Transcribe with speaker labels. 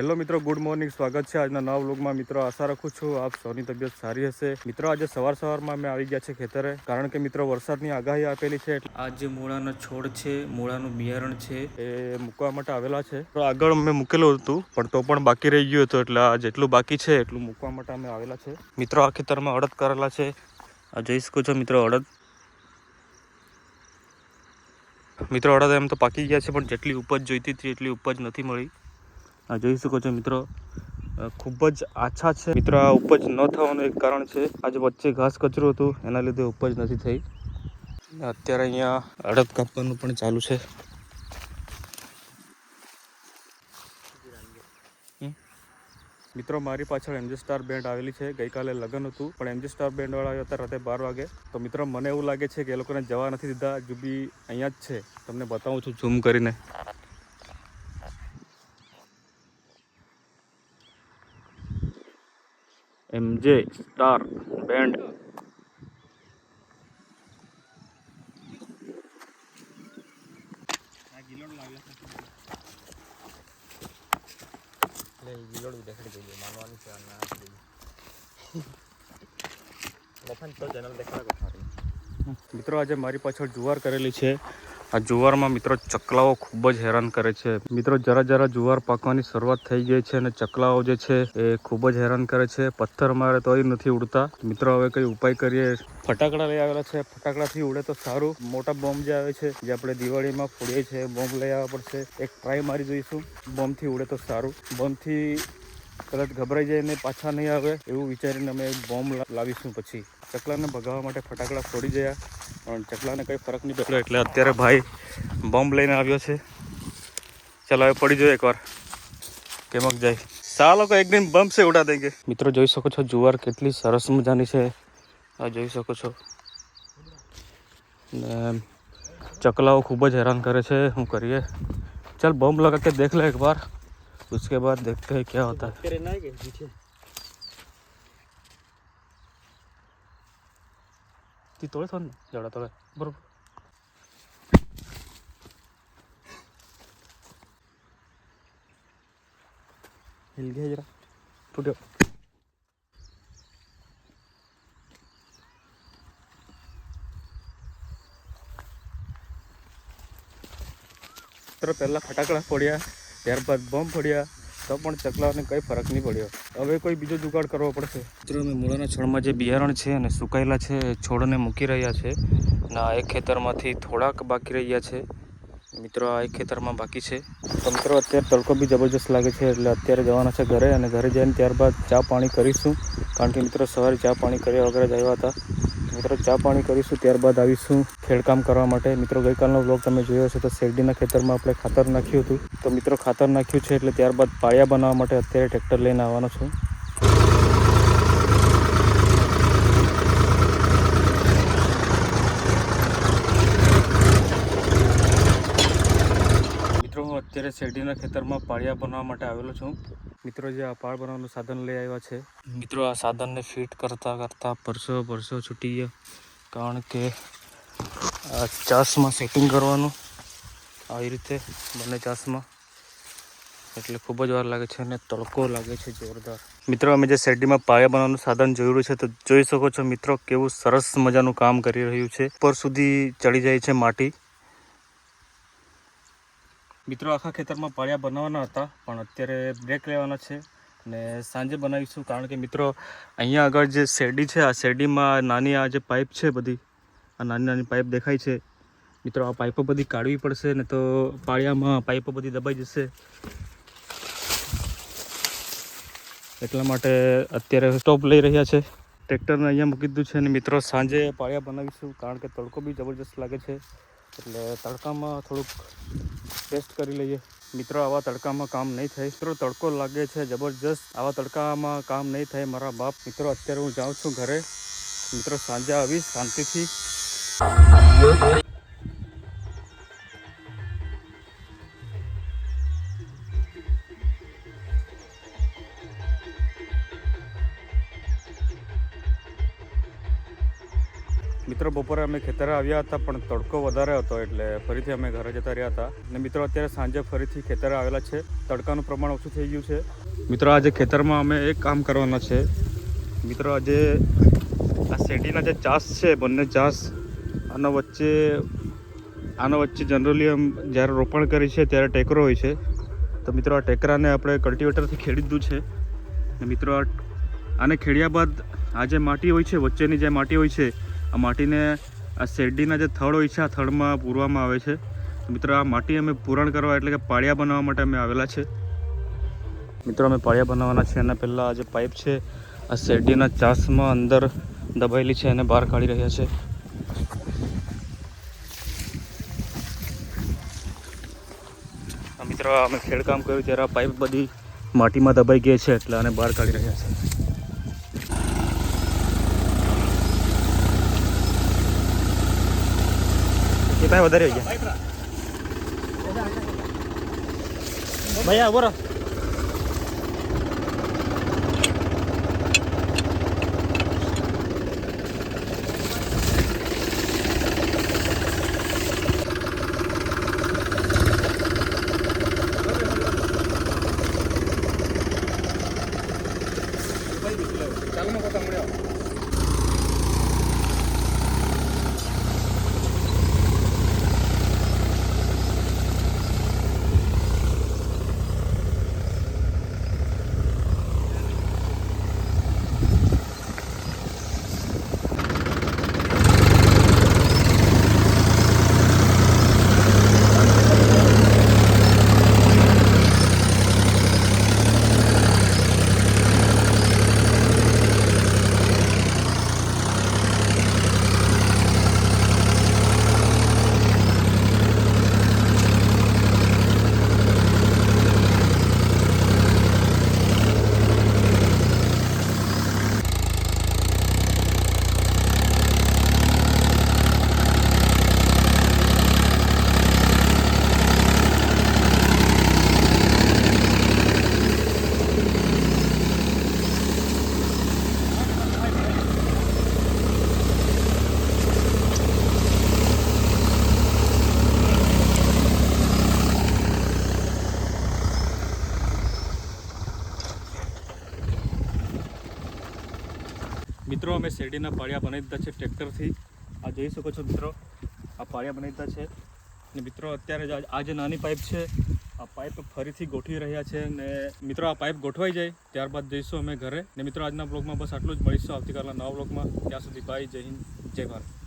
Speaker 1: Hello મિત્રો, good morning. સ્વાગત છે આજના નવા વ્લોગમાં. મિત્રો, આશા રાખું છું આપ સૌની તબિયત સારી હશે. મિત્રો, આજે સવાર સવારમાં અમે આવી ગયા છે ખેતરે, કારણ કે મિત્રો, વરસાદની આગાહી આપેલી છે આ જે મૂળાનો છોડ છે, મૂળાનું બિયારણ છે, એ મૂકવા માટે આવેલા છે. તો આગળ અમે મૂકેલું હતું, પણ તો પણ બાકી રહી ગયું હતું, એટલે આ જેટલું બાકી છે, એટલું મૂકવા માટે અમે આવેલા છે. મિત્રો, આ ખેતરમાં અડદ કરેલા છે. આ જોઈ શકો છો મિત્રો, અડદ. મિત્રો, અડદ એમ તો પાકી ગયા છે, પણ જેટલી ઉપજ જોઈતી હતી, એટલી ઉપજ નથી મળી. જોઈ શકો છો મિત્રો. ખૂબ જ આછા છે. મિત્રો, આ ઉપજ ન થવાનું એક કારણ છે. આજે વચ્ચે ઘાસ કચરું હતું. એના લીધે ઉપજ નથી થઈ. અત્યારે અહીંયા અડદ કાપવાનું પણ ચાલુ છે. મિત્રો, મારી પાછળ એમજી સ્ટાર બેન્ડ આવેલી છે. ગઈકાલે લગ્ન હતું, પણ એમજી સ્ટાર બેન્ડવાળા આવ્યા હતા રાતે બાર વાગે. તો મિત્રો, મને એવું લાગે છે કે એ લોકોને જવા નથી દીધા. જુબી અહીંયા જ છે. તમને બતાવું છું, ઝૂમ કરીને. એમજે સ્ટાર બેન્ડ
Speaker 2: માનવાનું છે અને આ બધું. તો ચેનલ દેખાડે
Speaker 1: મિત્રો, આજે મારી પાછળ જુવાર કરેલી છે આ જુવારમાં મિત્રો ચકલાઓ ખૂબ જ હેરાન કરે છે. મિત્રો જરા જરા જુવાર પાકવાની શરૂઆત થઈ ગઈ છે અને ચકલાઓ જે છે એ ખૂબ જ હેરાન કરે છે. પથ્થર મારે તોય નથી ઉડતા. મિત્રો હવે કઈ ઉપાય કરીએ? ફટાકડા લઈ આવેલા છે. ફટાકડાથી ઉડે તો સારું. મોટા બોમ્બ જે આવે છે, જે આપણે દિવાળીમાં ફોડીએ છીએ બોમ્બ લઈ આવવા પડશે. એક ટ્રાય મારી જોઈશું. બોમ્બથી ઉડે તો સારું. બોમ્બથી કદાચ ગભરાઈ જાય ને પાછા નહીં આવે એવું વિચારીને અમે બોમ્બ લાવીશું પછી. ચકલાને ભગાવવા માટે ફટાકડા ફોડી ગયા, પણ ચકલાને કંઈ ફરક નહીં પડ્યો. એટલે અત્યારે ભાઈ બોમ્બ લઈને આવ્યો છે. ચાલો, હવે પડી જોઈએ એકવાર. કેમક જાય. સાલો કો એક દિન બમ્પ છે, ઉડા દેંગે મિત્રો, જોઈ શકો છો જુવાર કેટલી સરસ મજાની છે. આ જોઈ શકો છો. ને ચકલાઓ ખૂબ જ હેરાન કરે છે. શું કરીએ? ચાલ બમ્પ લગાવી કે દેખ લે એકવાર. उसके बाद देखते हैं क्या होता है ती तोड़े थोड़ा जड़ा तोड़े बरोबर हिल गया जरा टूटे तर पहला फटाकड़ा फोड़िया ત્યારબાદ બમ ફળ્યા તો પણ ચકલાઓને કંઈ ફરક નહીં પડ્યો. હવે કોઈ બીજો જુગાડ કરવો પડશે. મિત્રો અમે મૂળાના છોડમાં જે બિયારણ છે અને સુકાયેલા છે એ છોડને મૂકી રહ્યા છે અને આ એક ખેતરમાંથી થોડાક બાકી રહ્યા છે. મિત્રો આ એક ખેતરમાં બાકી છે. તો મિત્રો અત્યારે તડકો બી જબરજસ્ત લાગે છે એટલે અત્યારે જવાના છે ઘરે અને ઘરે જઈને ત્યારબાદ ચા પાણી કરીશું. કારણ કે મિત્રો સવારે ચા પાણી કર્યા વગર જ આવ્યા હતા. મિત્રો, ચા પાણી કરીશું, ત્યારબાદ આવીશું ખેડકામ કરવા માટે. મિત્રો, ગઈકાલનો વ્લોગ તમે જોયો હશે તો શેરડીના ખેતરમાં આપણે ખાતર નાખ્યું હતું. તો મિત્રો, ખાતર નાખ્યું છે એટલે ત્યારબાદ પાયા બનાવવા માટે અત્યારે ટ્રેક્ટર લઈને આવવાનો છું. અત્યારે શેરડીના ખેતરમાં પાળિયા બનાવવા માટે આવેલો છું. મિત્રો, જે આ પાળ બનાવવાનું સાધન લઈ આવ્યા છે. મિત્રો, આ સાધનને ફિટ કરતાં કરતાં પરસો પરસો છૂટી ગયો. કારણ કે આ ચાસમાં સેટિંગ કરવાનું આવી રીતે બંને ચાસમાં. એટલે ખૂબ જ વાર લાગે છે અને તડકો લાગે છે જોરદાર. મિત્રો, અમે જે શેરડીમાં પાયા બનાવવાનું સાધન જોયું છે, તો જોઈ શકો છો મિત્રો કેવું સરસ મજાનું કામ કરી રહ્યું છે. ઉપર સુધી ચડી જાય છે માટી. મિત્રો આખા ખેતરમાં પાળિયા બનાવવાના હતા, પણ અત્યારે બ્રેક લેવાના છે અને સાંજે બનાવીશું કારણ કે મિત્રો અહીંયા આગળ જે શેરડી છે, આ શેરડીમાં નાની આ જે પાઇપ છે બધી, આ નાની નાની પાઇપ દેખાય છે. મિત્રો આ પાઇપો બધી કાઢવી પડશે, ને તો પાળિયામાં પાઇપો બધી દબાઈ જશે. એટલા માટે અત્યારે સ્ટોપ લઈ રહ્યા છે. ટ્રેક્ટરને અહીંયા મૂકી દીધું છે અને મિત્રો સાંજે પાળિયા બનાવીશું કારણ કે તડકો બી જબરજસ્ત લાગે છે. એટલે તડકામાં થોડુંક ટેસ્ટ કરી લઈએ. મિત્રો, આવા તડકામાં કામ નહીં થાય. મિત્રો, તડકો લાગે છે જબરજસ્ત. આવા તડકામાં કામ નહીં થાય મારા બાપ. મિત્રો, અત્યારે હું જાઉં છું ઘરે. મિત્રો, સાંજે આવીશ શાંતિથી. મિત્રો, બપોરે અમે ખેતરે આવ્યા હતા, પણ તડકો વધારે હતો એટલે ફરીથી અમે ઘરે જતા રહ્યા હતા. અને મિત્રો, અત્યારે સાંજે ફરીથી ખેતરે આવેલા છે. તડકાનું પ્રમાણ ઓછું થઈ ગયું છે. મિત્રો, આજે ખેતરમાં અમે એક કામ કરવાના છે. મિત્રો, આજે આ શેરડીના જે ચાસ છે, બંને ચાસ, આના વચ્ચે આના વચ્ચે જનરલી આમ જ્યારે રોપણ કરી છે, ત્યારે ટેકરો હોય છે. તો મિત્રો, આ ટેકરાને આપણે કલ્ટિવેટરથી ખેડી દીધું છે. ને મિત્રો આને ખેડ્યા બાદ આ જે માટી હોય છે, વચ્ચેની જે માટી હોય છે આ માટીને આ શેરડીના જે થડ હોય છે, આ થડમાં પૂરવામાં આવે છે. મિત્રો, આ માટી અમે પૂરણ કરવા એટલે કે પાળિયા બનાવવા માટે અમે આવેલા છે. મિત્રો, અમે પાળિયા બનાવવાના છે. એના પહેલાં જે પાઇપ છે, આ શેરડીના ચાસમાં અંદર દબાયેલી છે એને બહાર કાઢી રહ્યા છે. મિત્રો અમે ખેડકામ કર્યું ત્યારે આ પાઇપ બધી માટીમાં દબાઈ ગઈ છે એટલે આને બહાર કાઢી રહ્યા છે. ભાઈ વધારે ગયા. આ બોરો મિત્રો, અમે શેરડીના પાળિયા બનાવી દીધા છે ટ્રેક્ટરથી. આ જોઈ શકો છો મિત્રો, આ પાળિયા બનાવી દીધા છે. ને મિત્રો, અત્યારે આ- જે નાની પાઇપ છે, આ પાઇપ ફરીથી ગોઠવી રહ્યા છે ને મિત્રો, આ પાઇપ ગોઠવાઈ જાય, ત્યારબાદ જઈશું અમે ઘરે. ને મિત્રો, આજના બ્લોગમાં બસ આટલું જ. મળીશું આવતીકાલના નવા બ્લોગમાં. ત્યાં સુધી બાય, જય હિન્દ, જય ભારત.